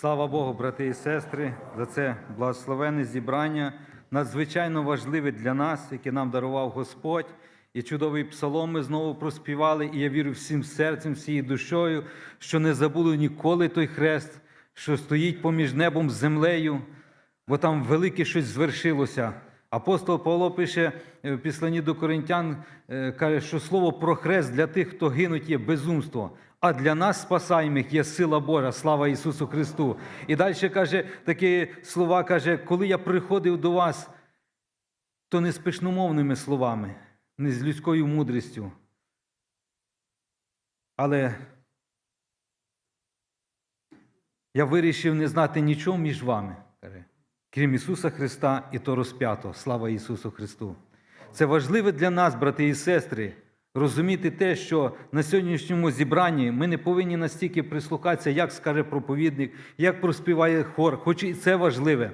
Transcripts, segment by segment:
Слава Богу, брати і сестри, за це благословенне зібрання, надзвичайно важливе для нас, яке нам дарував Господь. І чудовий псалом ми знову проспівали, і я вірю всім серцем, всією душою, що не забули ніколи той хрест, що стоїть поміж небом землею, бо там велике щось звершилося. Апостол Павло пише е, в післанні до коринтян, е, каже, що слово про хрест для тих, хто гинуть, є безумство. А для нас, спасаємих, є сила Божа, слава Ісусу Христу. І далі каже такі слова: каже, коли я приходив до вас, то не з пишномовними словами, не з людською мудрістю. Але я вирішив не знати нічого між вами, крім Ісуса Христа і то розп'ято. Слава Ісусу Христу. Це важливо для нас, брати і сестри, розуміти те, що на сьогоднішньому зібранні ми не повинні настільки прислухатися, як скаже проповідник, як проспіває хор, хоч і це важливе.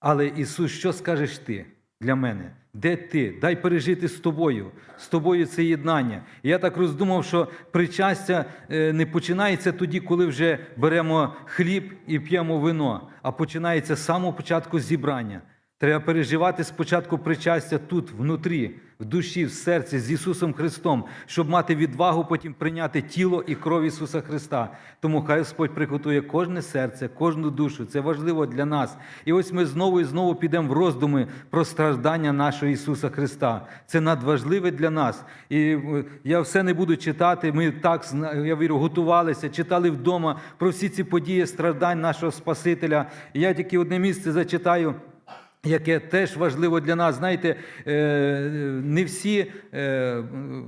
Але Ісус, що скажеш ти для мене? Де ти? Дай пережити з тобою, з тобою це єднання. Я так роздумав, що причастя е, не починається тоді, коли вже беремо хліб і п'ємо вино, а починається з самого початку зібрання. Треба переживати спочатку причастя тут, внутрі, в душі, в серці з Ісусом Христом, щоб мати відвагу потім прийняти тіло і кров Ісуса Христа. Тому хай Господь приготує кожне серце, кожну душу. Це важливо для нас. І ось ми знову і знову підемо в роздуми про страждання нашого Ісуса Христа. Це надважливе для нас. І е, я все не буду читати. Ми так я вірю, готувалися, читали вдома про всі ці події страждань нашого Спасителя. І я тільки одне місце зачитаю. Яке теж важливо для нас, знаєте, е, не всі е,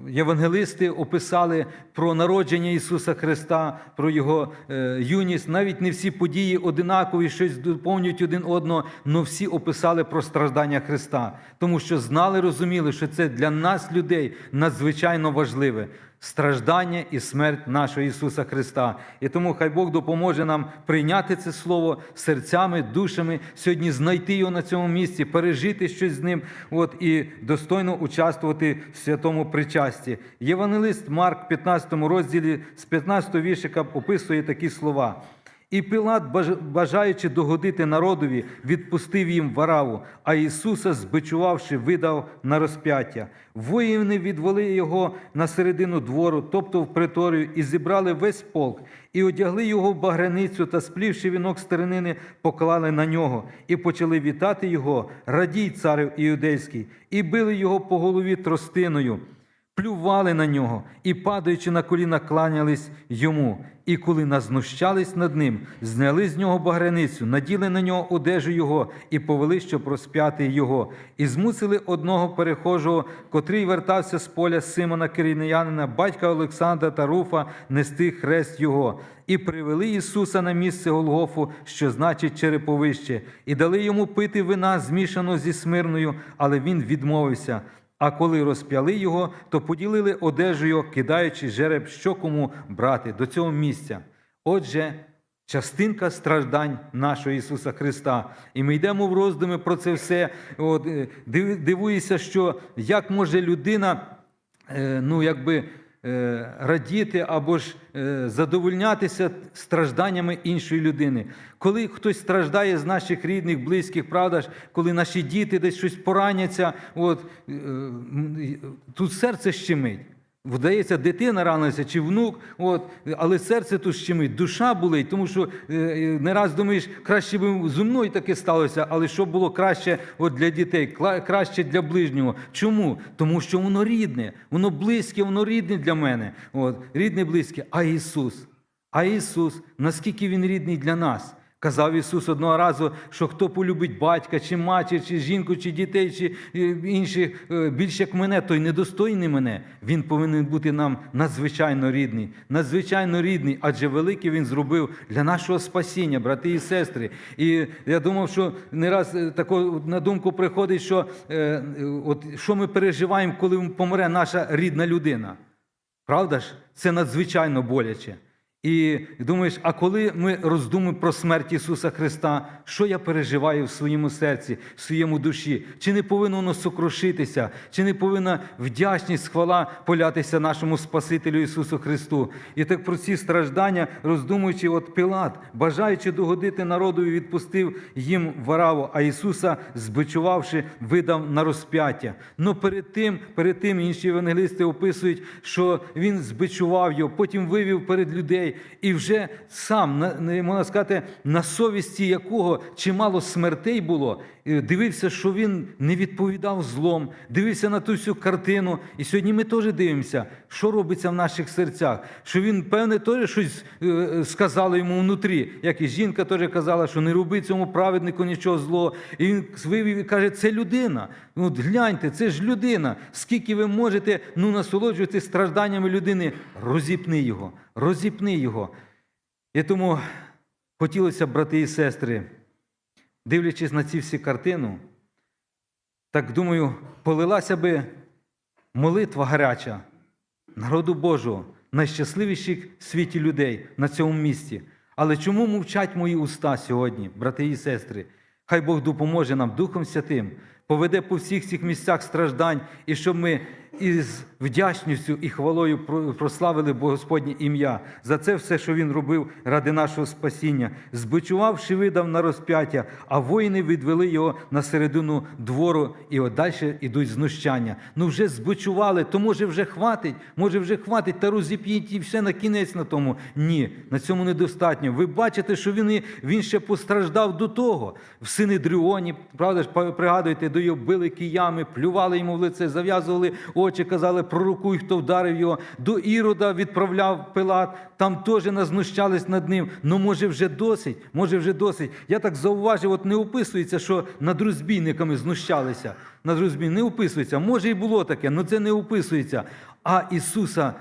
євангелисти описали про народження Ісуса Христа, про Його е, юність. Навіть не всі події одинакові, щось доповнюють один одного, але всі описали про страждання Христа, тому що знали, розуміли, що це для нас, людей, надзвичайно важливе. Страждання і смерть нашого Ісуса Христа. І тому хай Бог допоможе нам прийняти це слово серцями, душами, сьогодні знайти його на цьому місці, пережити щось з ним от, і достойно участвувати в святому причасті. Євангелист Марк в 15 розділі з 15 віршика описує такі слова. І Пилат, баж- бажаючи догодити народові, відпустив їм вараву, а Ісуса, збичувавши, видав на розп'яття. Воїни відвели його на середину двору, тобто в приторію, і зібрали весь полк, і одягли його в багряницю та, сплівши вінок стернини, поклали на нього, і почали вітати його, радій царю іудейський, і били його по голові тростиною плювали на нього і, падаючи на коліна, кланялись йому. І коли назнущались над ним, зняли з нього багряницю, наділи на нього одежу його і повели, щоб розп'яти його, і змусили одного перехожого, котрий вертався з поля Симона Киринеянина, батька Олександра та Руфа, нести хрест його. І привели Ісуса на місце Голгофу, що значить череповище, і дали йому пити вина, змішаного зі смирною, але він відмовився. А коли розп'яли його, то поділили його, кидаючи жереб, що кому брати до цього місця. Отже, частинка страждань нашого Ісуса Христа. І ми йдемо в роздуми про це все. От, е, дивуюся, що як може людина, е, ну, якби. Е, Радіти або ж е, задовольнятися стражданнями іншої людини. Коли хтось страждає з наших рідних, близьких, правда ж, коли наші діти десь щось пораняться, от, е, тут серце щемить. Вдається, дитина ранилася чи внук, от, але серце тут щемить, душа болить, тому що е, не раз думаєш, краще б зі мною таке сталося, але що було краще от для дітей, краще для ближнього. Чому? Тому що воно рідне, воно близьке, воно рідне для мене. От, рідне, близьке. А Ісус, а Ісус, наскільки Він рідний для нас? Казав Ісус одного разу, що хто полюбить батька, чи матір, чи жінку, чи дітей, чи е, інших е, більш як мене, той недостойний мене. Він повинен бути нам надзвичайно рідний, надзвичайно рідний, адже великий він зробив для нашого спасіння, брати і сестри. І я думав, що не раз е, тако на думку приходить, що е, от що ми переживаємо, коли помре наша рідна людина. Правда ж? Це надзвичайно боляче. І думаєш, а коли ми роздумуємо про смерть Ісуса Христа, що я переживаю в своєму серці, в своєму душі? Чи не повинно воно сокрушитися, чи не повинна вдячність, хвала полятися нашому Спасителю Ісусу Христу? І так про ці страждання, роздумуючи, от Пилат, бажаючи догодити народу, відпустив їм вараву, а Ісуса, збичувавши, видав на розп'яття. Но перед тим, перед тим інші евангелисти описують, що Він збичував його, потім вивів перед людей і вже сам, на- можна сказати, на совісті якого чимало смертей було, дивився, що він не відповідав злом, дивився на ту всю картину. І сьогодні ми теж дивимося, що робиться в наших серцях. Що він, певне, теж щось е, е, сказало йому внутрі. Як і жінка теж казала, що не роби цьому праведнику нічого злого. І він вивів і каже, це людина. Ну, от гляньте, це ж людина. Скільки ви можете ну, насолоджуватися стражданнями людини, розіпни його, розіпни його. І тому хотілося, брати і сестри, дивлячись на ці всі картину, так думаю, полилася би молитва гаряча народу Божого, найщасливіших в світі людей на цьому місці. Але чому мовчать мої уста сьогодні, брати і сестри? Хай Бог допоможе нам Духом Святим, поведе по всіх цих місцях страждань, і щоб ми із вдячністю і хвалою прославили Господнє ім'я за це все, що Він робив ради нашого спасіння, збичувавши, видав на розп'яття, а воїни відвели його на середину двору, і от далі йдуть знущання. Ну вже збичували, то може вже хватить, може вже хватить, та розіп'їть і все на кінець на тому. Ні, на цьому недостатньо. Ви бачите, що він, він ще постраждав до того. В Синедріоні, правда ж, пригадуєте, до його били киями, плювали йому в лице, зав'язували очі, казали, пророкуй, хто вдарив його. До Ірода відправляв Пилат, там теж назнущались над ним. Ну, може, вже досить, може, вже досить. Я так зауважив, от не описується, що над розбійниками знущалися. Над розбій... Не описується. Може, і було таке, але це не описується. А Ісуса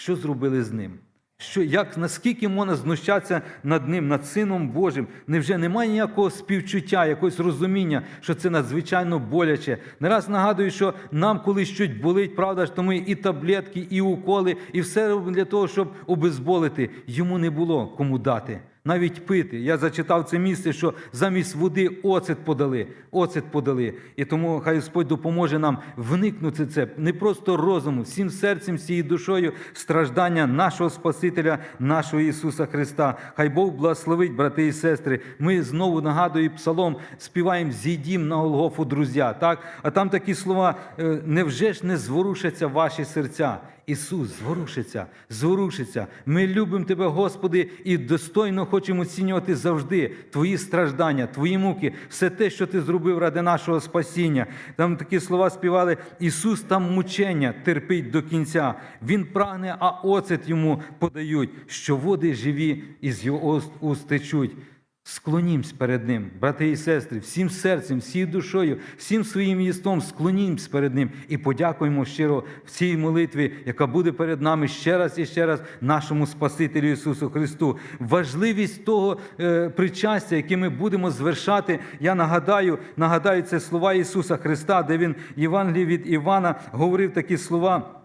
що зробили з ним? Що, як, наскільки можна знущатися над ним, над Сином Божим? Невже немає ніякого співчуття, якогось розуміння, що це надзвичайно боляче? Не раз нагадую, що нам коли щось болить, правда ж, то ми і таблетки, і уколи, і все робимо для того, щоб обезболити. Йому не було кому дати. Навіть пити. Я зачитав це місце, що замість води оцет подали. Оцет подали. І тому хай Господь допоможе нам вникнути це не просто розуму, всім серцем, всією душою страждання нашого Спасителя, нашого Ісуса Христа. Хай Бог благословить, брати і сестри. Ми знову нагадую псалом, співаємо зійдім на Голгофу, друзі. Так? А там такі слова: е, невже ж не зворушаться ваші серця? Ісус зворушиться, зворушиться. Ми любимо Тебе, Господи, і достойно хочемо оцінювати завжди Твої страждання, Твої муки, все те, що Ти зробив ради нашого спасіння. Там такі слова співали: Ісус там мучення терпить до кінця. Він прагне, а оцет йому подають, що води живі із його уст- течуть. Склонімсь перед Ним, брати і сестри, всім серцем, всією душою, всім своїм єстом склонімсь перед Ним і подякуємо щиро в цій молитві, яка буде перед нами ще раз і ще раз нашому Спасителю Ісусу Христу. Важливість того е, причастя, яке ми будемо звершати, я нагадаю, нагадаю це слова Ісуса Христа, де Він в Євангелії від Івана говорив такі слова.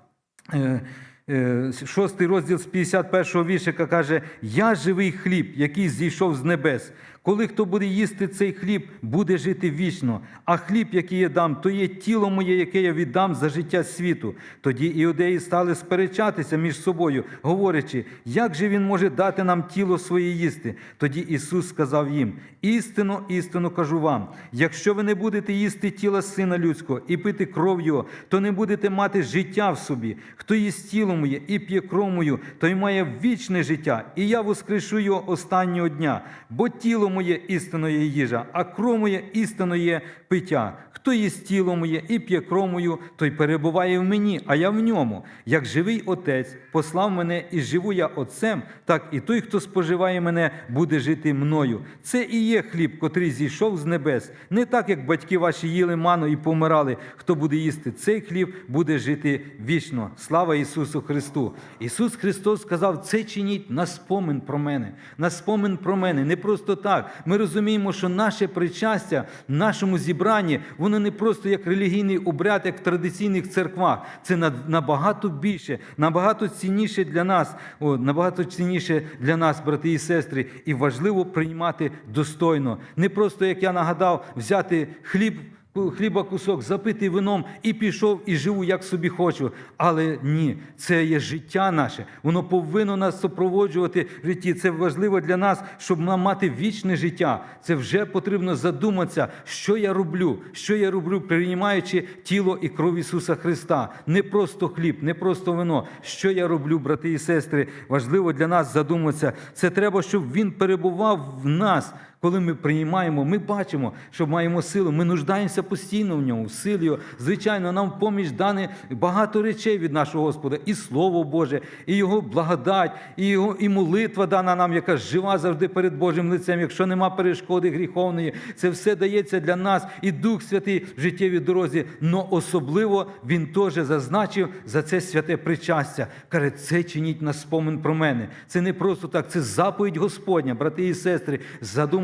Е, Шостий розділ з 51-го віршика каже: Я живий хліб, який зійшов з небес. Коли хто буде їсти цей хліб, буде жити вічно. А хліб, який я дам, то є тіло моє, яке я віддам за життя світу. Тоді іудеї стали сперечатися між собою, говорячи, як же він може дати нам тіло своє їсти? Тоді Ісус сказав їм: істинно, істинно кажу вам: якщо ви не будете їсти тіла сина людського і пити кров його, то не будете мати життя в собі. Хто їсть тіло моє і п'є кров мою, той має вічне життя, і я воскрешу його останнього дня. Бо тіло моє істинно є їжа, а кров моє істинно є пиття. Хто їсть тіло моє і п'є кров мою, той перебуває в мені, а я в ньому. Як живий отець послав мене, і живу я отцем, так і той, хто споживає мене, буде жити мною. Це і є хліб, котрий зійшов з небес. Не так, як батьки ваші їли ману і помирали. Хто буде їсти цей хліб, буде жити вічно. Слава Ісусу Христу! Ісус Христос сказав: це чиніть на спомин про мене, на спомин про мене. Не просто так. Ми розуміємо, що наше причастя в нашому зібранні, воно не просто як релігійний обряд, як в традиційних церквах. Це на- набагато більше, набагато цінніше для нас, о, набагато цінніше для нас, брати і сестри, і важливо приймати достойно. Не просто, як я нагадав, взяти хліб. Хліба кусок, запити вином і пішов, і живу, як собі хочу. Але ні, це є життя наше. Воно повинно нас супроводжувати в житті. Це важливо для нас, щоб нам мати вічне життя. Це вже потрібно задуматися, що я роблю, що я роблю, приймаючи тіло і кров Ісуса Христа. Не просто хліб, не просто вино. Що я роблю, брати і сестри? Важливо для нас задуматися. Це треба, щоб Він перебував в нас. Коли ми приймаємо, ми бачимо, що маємо силу. Ми нуждаємося постійно в ньому, в силі. Звичайно, нам в поміч дане багато речей від нашого Господа, і Слово Боже, і Його благодать, і Його і молитва дана нам, яка жива завжди перед Божим лицем. Якщо нема перешкоди гріховної, це все дається для нас, і Дух Святий в життєвій дорозі. Но особливо Він теж зазначив за це святе причастя. Каже, це чиніть на спомин про мене. Це не просто так, це заповідь Господня, брати і сестри.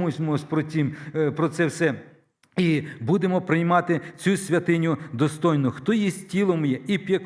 Задумуємось про, е, про це все. І будемо приймати цю святиню достойно. Хто є тілом моє і п'є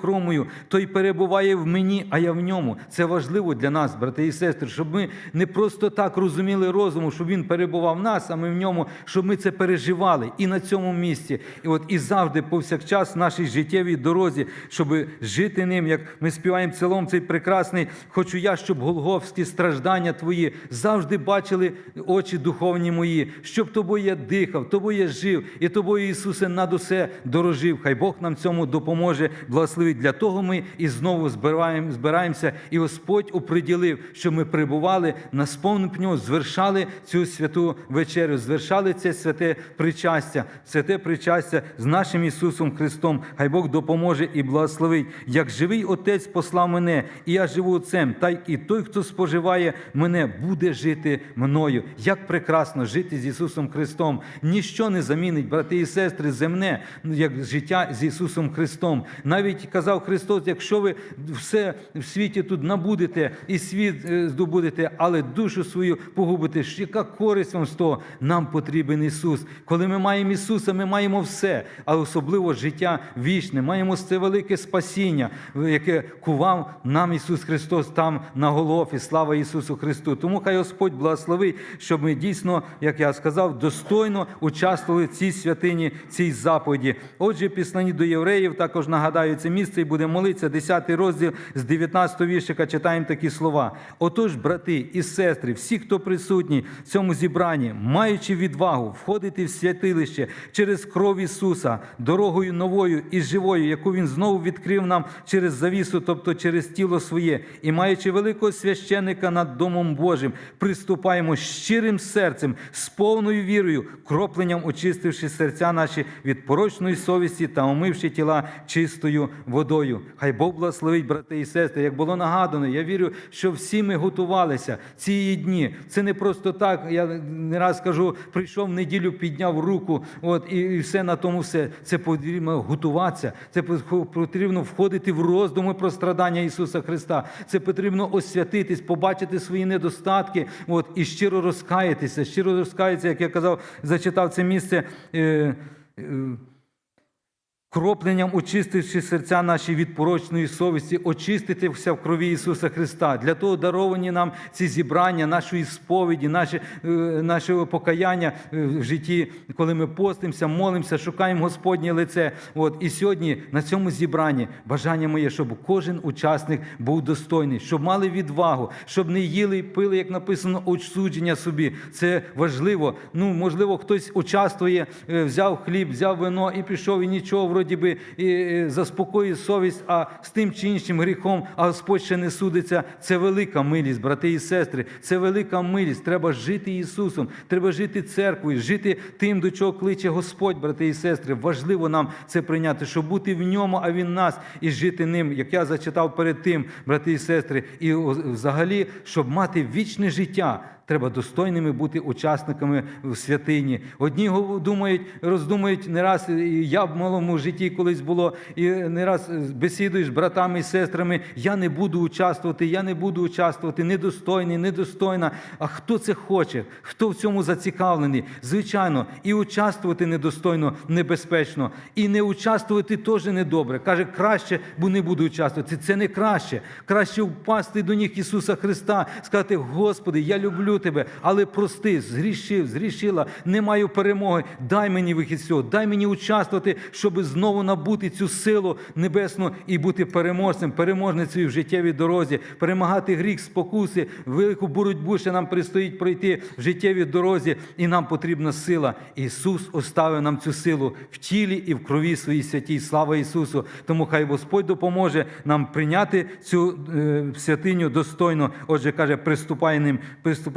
той перебуває в мені, а я в ньому. Це важливо для нас, брати і сестри, щоб ми не просто так розуміли розуму, щоб він перебував в нас, а ми в ньому, щоб ми це переживали і на цьому місці. І от і завжди, повсякчас, в нашій життєвій дорозі, щоб жити ним, як ми співаємо псалом цей прекрасний. Хочу я, щоб голговські страждання твої завжди бачили очі духовні мої, щоб тобою я дихав, тобою я жив, і тобою, Ісусе, над усе дорожив. Хай Бог нам цьому допоможе, благословить. Для того ми і знову збираємо, збираємося, і Господь оприділив, що ми прибували на сповненню, звершали цю святу вечерю, звершали це святе причастя, святе причастя з нашим Ісусом Христом. Хай Бог допоможе і благословить. Як живий Отець послав мене, і я живу Отцем, та й і той, хто споживає мене, буде жити мною. Як прекрасно жити з Ісусом Христом. Ніщо не замінить, брати і сестри, земне, ну, як життя з Ісусом Христом. Навіть казав Христос, якщо ви все в світі тут набудете і світ е, здобудете, але душу свою погубите, яка користь вам з того? Нам потрібен Ісус. Коли ми маємо Ісуса, ми маємо все, а особливо життя вічне. Маємо це велике спасіння, яке кував нам Ісус Христос там на Голофі. Слава Ісусу Христу. Тому хай Господь благословить, щоб ми дійсно, як я сказав, достойно участвували цій святині, цій заповіді. Отже, післані до євреїв також нагадаю це місце і буде молитися, 10 розділ з 19 віршика читаємо такі слова. Отож, брати і сестри, всі, хто присутні в цьому зібранні, маючи відвагу входити в святилище через кров Ісуса, дорогою новою і живою, яку Він знову відкрив нам через завісу, тобто через тіло своє, і маючи великого священника над Домом Божим, приступаємо щирим серцем, з повною вірою, кропленням очистивши серця наші від порочної совісті та омивши тіла чистою водою. Хай Бог благословить, брати і сестри. Як було нагадано, я вірю, що всі ми готувалися ці дні. Це не просто так. Я не раз кажу, прийшов в неділю, підняв руку, от і, і все на тому все. Це потрібно готуватися. Це потрібно входити в роздуми про страдання Ісуса Христа. Це потрібно освятитись, побачити свої недостатки, от і щиро розкаятися, щиро розкаятися, як я казав, зачитав це місце. Е, е, Кропленням очистивши серця наші від порочної совісті, очиститися в крові Ісуса Христа. Для того даровані нам ці зібрання, нашої сповіді, наше, е, наше покаяння е, в житті, коли ми постимося, молимося, шукаємо Господнє лице. От і сьогодні на цьому зібранні бажання моє, щоб кожен учасник був достойний, щоб мали відвагу, щоб не їли і пили, як написано, осудження собі. Це важливо. Ну, можливо, хтось участвує, е, взяв хліб, взяв вино і пішов, і нічого вроді би і, і заспокоїть совість, а з тим чи іншим гріхом, а Господь ще не судиться. Це велика милість, брати і сестри. Це велика милість. Треба жити Ісусом, треба жити церквою, жити тим, до чого кличе Господь, брати і сестри. Важливо нам це прийняти, щоб бути в ньому, а Він нас, і жити ним, як я зачитав перед тим, брати і сестри, і взагалі, щоб мати вічне життя. Треба достойними бути учасниками в святині. Одні думають, роздумують не раз, я в малому житті колись було, і не раз бесідуєш з братами і сестрами. Я не буду участвувати, я не буду участвувати, недостойний, недостойна. А хто це хоче? Хто в цьому зацікавлений? Звичайно, і участвувати недостойно, небезпечно, і не участвувати теж недобре. Каже, краще, бо не буду участвувати. Це не краще. Краще впасти до ніг Ісуса Христа, сказати: Господи, я люблю Тебе, але прости, згрішив, згрішила, не маю перемоги. Дай мені вихід цього, дай мені участвувати, щоб знову набути цю силу небесну і бути переможцем, переможницею в життєвій дорозі, перемагати гріх, спокуси, велику боротьбу ще нам предстоїть пройти в життєвій дорозі, і нам потрібна сила. Ісус оставив нам цю силу в тілі і в крові своїй святій. Слава Ісусу! Тому хай Господь допоможе нам прийняти цю е, святиню достойно. Отже, каже, приступаємо,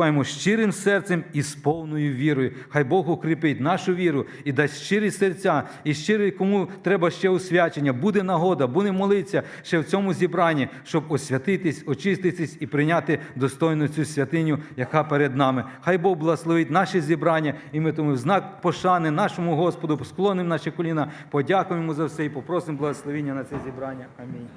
приступаємо щирим серцем і з повною вірою. Хай Бог укріпить нашу віру і дасть щирі серця, і щирі, кому треба ще освячення. Буде нагода, буде молитися ще в цьому зібранні, щоб освятитись, очиститись і прийняти достойну цю святиню, яка перед нами. Хай Бог благословить наші зібрання, і ми тому в знак пошани нашому Господу склонимо наші коліна, подякуємо за все і попросимо благословення на це зібрання. Амінь.